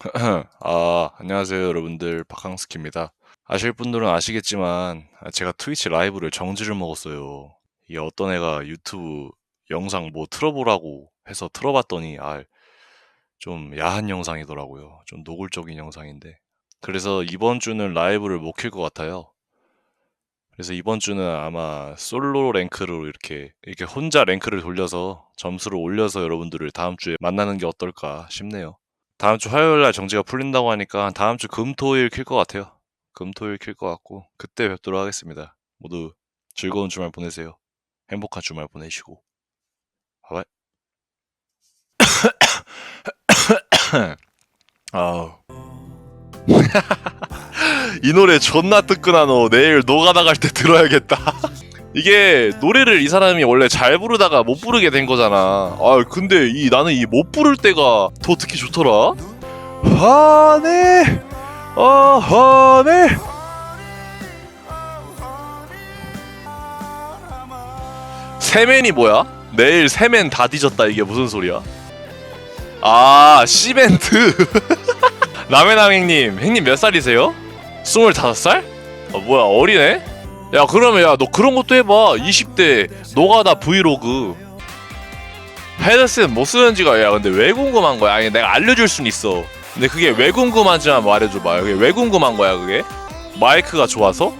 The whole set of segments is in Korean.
아, 안녕하세요, 여러분들. 박항스키입니다. 아실 분들은 아시겠지만, 아, 제가 트위치 라이브를 정지를 먹었어요. 이게 어떤 애가 유튜브 영상 뭐 틀어보라고 해서 틀어봤더니, 아, 좀 야한 영상이더라고요. 좀 노골적인 영상인데. 그래서 이번 주는 라이브를 못 킬 것 같아요. 그래서 이번 주는 아마 솔로 랭크로 이렇게, 이렇게 혼자 랭크를 돌려서 점수를 올려서 여러분들을 다음 주에 만나는 게 어떨까 싶네요. 다음 주 화요일 날 정지가 풀린다고 하니까 다음 주 금토일 킬 것 같아요. 금토일 킬 것 같고 그때 뵙도록 하겠습니다. 모두 즐거운 주말 보내세요. 행복한 주말 보내시고. 바이바이. 아우. 이 노래 존나 뜨끈하노. 내일 노가다 갈때 들어야겠다. 이게 노래를 이 사람이 원래 잘 부르다가 못 부르게 된 거잖아. 아 근데 이 나는 이 못 부를 때가 더 듣기 좋더라. 하네, 아 하네. 세맨이 뭐야? 내일 세맨 다 뒤졌다 이게 무슨 소리야? 아 시멘트. 라메남 행님, 행님 몇 살이세요? 스물다섯 살? 어 뭐야 어리네? 야 그러면 야 너 그런 것도 해봐. 20대 노가다 브이로그. 헤드셋 뭐 쓰는지가 야 근데 왜 궁금한 거야? 아니 내가 알려줄 순 있어. 근데 그게 왜 궁금한지만 말해줘봐. 그게 왜 궁금한 거야 그게? 마이크가 좋아서?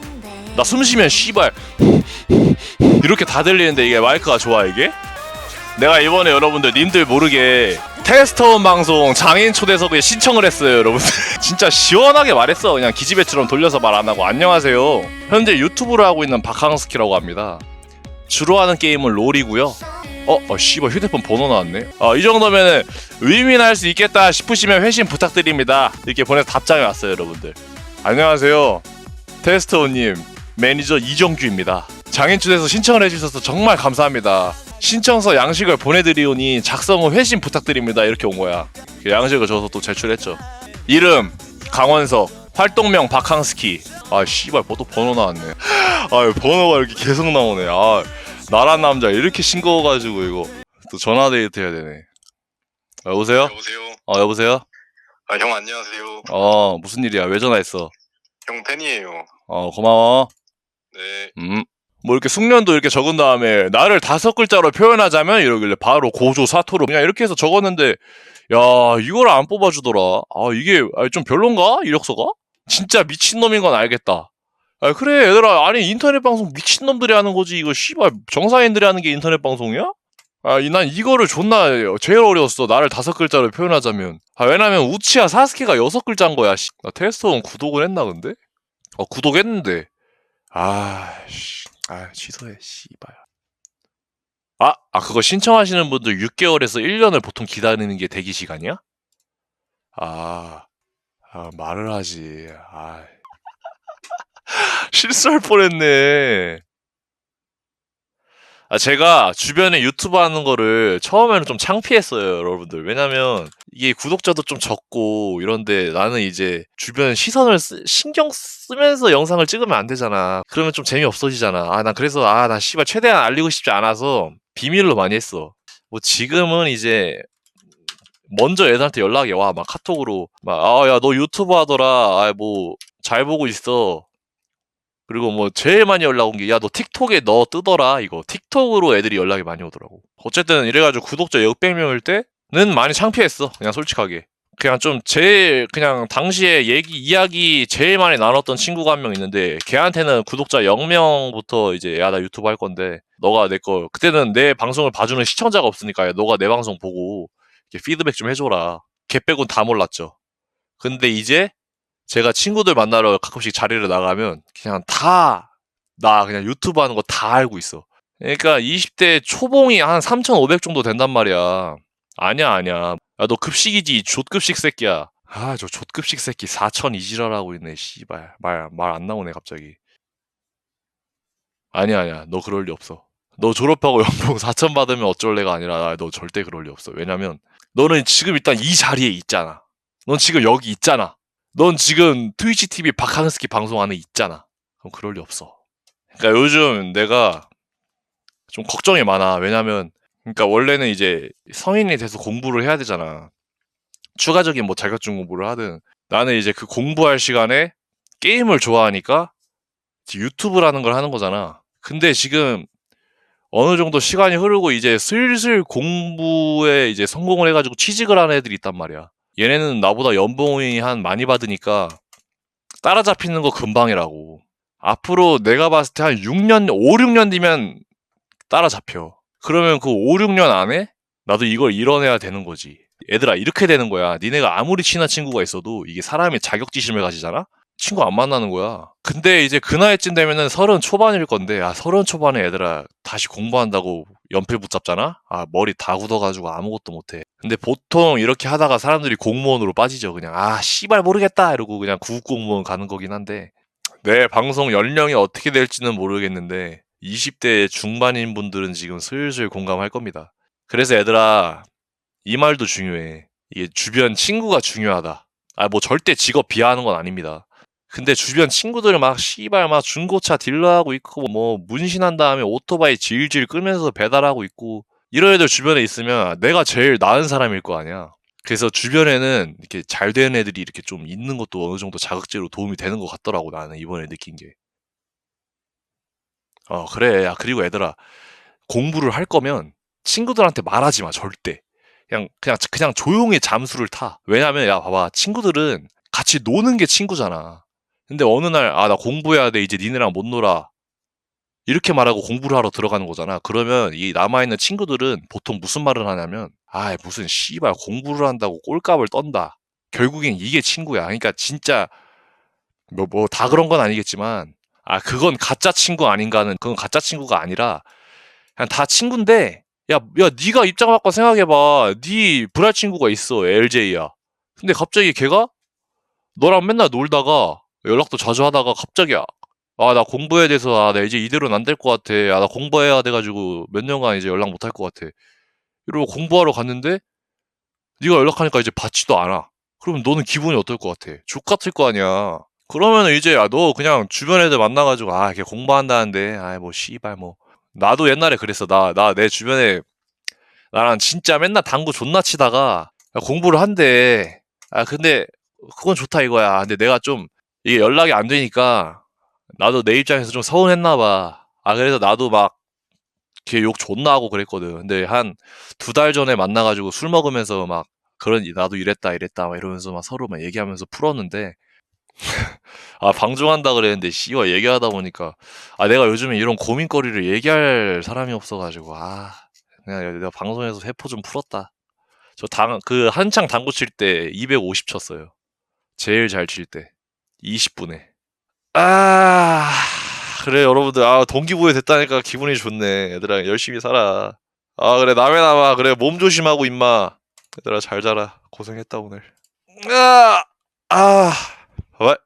나 숨 쉬면 씨발. 이렇게 다 들리는데 이게 마이크가 좋아 이게? 내가 이번에 여러분들 님들 모르게 테스터온 방송 장인 초대석에 신청을 했어요 여러분들 진짜 시원하게 말했어. 그냥 기집애처럼 돌려서 말 안 하고. 안녕하세요. 현재 유튜브를 하고 있는 박항스키라고 합니다. 주로 하는 게임은 롤이고요. 어? 어 씨발 휴대폰 번호 나왔네. 어, 이 정도면은 의미할 수 있겠다 싶으시면 회신 부탁드립니다. 이렇게 보내서 답장이 왔어요 여러분들. 안녕하세요. 테스터온님 매니저 이정규입니다. 장인 초대에서 신청을 해주셔서 정말 감사합니다 신청서 양식을 보내드리오니 작성 후 회신 부탁드립니다 이렇게 온 거야 그 양식을 줘서 또 제출했죠 이름 강원석 활동명 박항스키 아 씨발 또 번호 나왔네 아 번호가 이렇게 계속 나오네 아 나란 남자 이렇게 싱거워가지고 이거 또 전화 데이트 해야 되네 여보세요? 여보세요. 어 여보세요? 아, 형 안녕하세요. 어 무슨 일이야 왜 전화했어 형 팬이에요. 어 고마워 네. 음. 뭐 이렇게 숙련도 이렇게 적은 다음에 나를 다섯 글자로 표현하자면 이러길래 바로 고조 사토로 그냥 이렇게 해서 적었는데 야 이걸 안 뽑아주더라. 아 이게 아, 좀 별론가? 이력서가? 진짜 미친놈인 건 알겠다. 아 그래 얘들아. 아니 인터넷 방송 미친놈들이 하는 거지. 이거 씨발 정상인들이 하는 게 인터넷 방송이야? 아난 이거를 존나 제일 어려웠어. 나를 다섯 글자로 표현하자면. 아 왜냐면 우치야 사스케가 여섯 글자인 거야 씨. 나 테스트온 구독을 했나 근데? 어 구독했는데. 아씨 아 취소해 씨발. 아, 아 그거 신청하시는 분들 6개월에서 1년을 보통 기다리는 게 대기 시간이야? 아, 아 말을 하지. 아. 실수할 뻔했네 아 제가 주변에 유튜브 하는 거를 처음에는 좀 창피했어요 여러분들 왜냐면 이게 구독자도 좀 적고 이런데 나는 이제 주변 시선을 쓰- 신경 쓰면서 영상을 찍으면 안 되잖아. 그러면 좀 재미 없어지잖아. 아, 난 그래서 아, 나 씨발 최대한 알리고 싶지 않아서 비밀로 많이 했어. 뭐 지금은 이제 먼저 애들한테 연락이 와. 막 카톡으로 막 아, 야, 너 유튜브 하더라. 아, 뭐 잘 보고 있어. 그리고 뭐 제일 많이 연락 온 게 야, 너 틱톡에 너 뜨더라. 이거 틱톡으로 애들이 연락이 많이 오더라고. 어쨌든 이래가지고 구독자 600명일 때는 많이 창피했어. 그냥 솔직하게. 그냥 좀 제일 그냥 당시에 얘기 이야기 제일 많이 나눴던 친구가 한 명 있는데 걔한테는 구독자 0명부터 이제 야 나 유튜브 할 건데 너가 내 거 그때는 내 방송을 봐주는 시청자가 없으니까 야, 너가 내 방송 보고 이렇게 피드백 좀 해줘라 걔 빼곤 다 몰랐죠 근데 이제 제가 친구들 만나러 가끔씩 자리를 나가면 그냥 다 나 그냥 유튜브 하는 거 다 알고 있어 그러니까 20대 초봉이 한 3,500 정도 된단 말이야 아니야 아니야 야, 너 급식이지, 족급식 새끼야. 아, 저 족급식 새끼 4천 이지랄하고 있네, 씨발. 말, 말 안 나오네, 갑자기. 아니야, 아니야. 너 그럴 리 없어. 너 졸업하고 연봉 4천 받으면 어쩔래가 아니라, 아, 너 절대 그럴 리 없어. 왜냐면, 너는 지금 일단 이 자리에 있잖아. 넌 지금 여기 있잖아. 넌 지금 트위치 TV 박항스키 방송 안에 있잖아. 그럼 그럴 리 없어. 그러니까 요즘 내가 좀 걱정이 많아. 왜냐면, 그러니까 원래는 이제 성인이 돼서 공부를 해야 되잖아. 추가적인 뭐 자격증 공부를 하든 나는 이제 그 공부할 시간에 게임을 좋아하니까 유튜브라는 걸 하는 거잖아. 근데 지금 어느 정도 시간이 흐르고 이제 슬슬 공부에 이제 성공을 해가지고 취직을 하는 애들이 있단 말이야. 얘네는 나보다 연봉이 한 많이 받으니까 따라잡히는 거 금방이라고. 앞으로 내가 봤을 때 한 6년, 5, 6년 뒤면 따라잡혀. 그러면 그 5, 6년 안에 나도 이걸 이뤄내야 되는 거지. 얘들아, 이렇게 되는 거야. 니네가 아무리 친한 친구가 있어도 이게 사람이 자격지심을 가지잖아? 친구 안 만나는 거야. 근데 이제 그 나이쯤 되면은 서른 초반일 건데, 아, 서른 초반에 얘들아, 다시 공부한다고 연필 붙잡잖아? 아, 머리 다 굳어가지고 아무것도 못해. 근데 보통 이렇게 하다가 사람들이 공무원으로 빠지죠. 그냥, 아, 씨발 모르겠다! 이러고 그냥 구급공무원 가는 거긴 한데, 내 방송 연령이 어떻게 될지는 모르겠는데, 20대 중반인 분들은 지금 슬슬 공감할 겁니다. 그래서 얘들아, 이 말도 중요해. 이게 주변 친구가 중요하다. 아, 뭐 절대 직업 비하하는 건 아닙니다. 근데 주변 친구들 막 씨발 막 중고차 딜러하고 있고 뭐 문신한 다음에 오토바이 질질 끌면서 배달하고 있고 이런 애들 주변에 있으면 내가 제일 나은 사람일 거 아니야. 그래서 주변에는 이렇게 잘 되는 애들이 이렇게 좀 있는 것도 어느 정도 자극제로 도움이 되는 것 같더라고 나는 이번에 느낀 게. 어 그래. 야 그리고 얘들아 공부를 할 거면 친구들한테 말하지 마 절대. 그냥 그냥 그냥 조용히 잠수를 타. 왜냐면 야 봐봐 친구들은 같이 노는 게 친구잖아. 근데 어느 날 아 나 공부해야 돼 이제 니네랑 못 놀아 이렇게 말하고 공부를 하러 들어가는 거잖아. 그러면 이 남아있는 친구들은 보통 무슨 말을 하냐면 아 무슨 씨발 공부를 한다고 꼴값을 떤다. 결국엔 이게 친구야. 그러니까 진짜 뭐 뭐 다 그런 건 아니겠지만 아 그건 가짜 친구 아닌가는 그건 가짜 친구가 아니라 그냥 다 친구인데 야, 야, 네가 입장 바꿔 생각해봐. 네 불알 친구가 있어, LJ야. 근데 갑자기 걔가 너랑 맨날 놀다가 연락도 자주 하다가 갑자기 아나 공부해야 돼서 아 나 이제 이대로는 안 될 것 같아. 아 나 공부해야 돼가지고 몇 년간 이제 연락 못 할 것 같아. 이러고 공부하러 갔는데 네가 연락하니까 이제 받지도 않아. 그러면 너는 기분이 어떨 것 같아? 족 같을 거 아니야. 그러면 이제 아, 너 그냥 주변 애들 만나가지고 아 걔 공부한다는데 아 뭐 씨발 뭐 나도 옛날에 그랬어. 나 나 내 주변에 나랑 진짜 맨날 당구 존나 치다가 야, 공부를 한대. 아 근데 그건 좋다 이거야. 근데 내가 좀 이게 연락이 안 되니까 나도 내 입장에서 좀 서운했나 봐. 아 그래서 나도 막 걔 욕 존나 하고 그랬거든. 근데 한 두 달 전에 만나가지고 술 먹으면서 막 그런 나도 이랬다 이랬다 막 이러면서 막 서로 막 얘기하면서 풀었는데 아 방종한다 그랬는데 씨와 얘기하다 보니까 아 내가 요즘에 이런 고민거리를 얘기할 사람이 없어가지고 아 그냥 내가 방송에서 회포 좀 풀었다. 저 당 그 한창 당구 칠 때 250 쳤어요. 제일 잘 칠 때 20분에. 아 그래 여러분들 아 동기부여 됐다니까 기분이 좋네. 얘들아 열심히 살아. 아 그래 남의 남아 그래 몸 조심하고 임마. 얘들아 잘 자라 고생했다 오늘. 아, 아, 봐봐.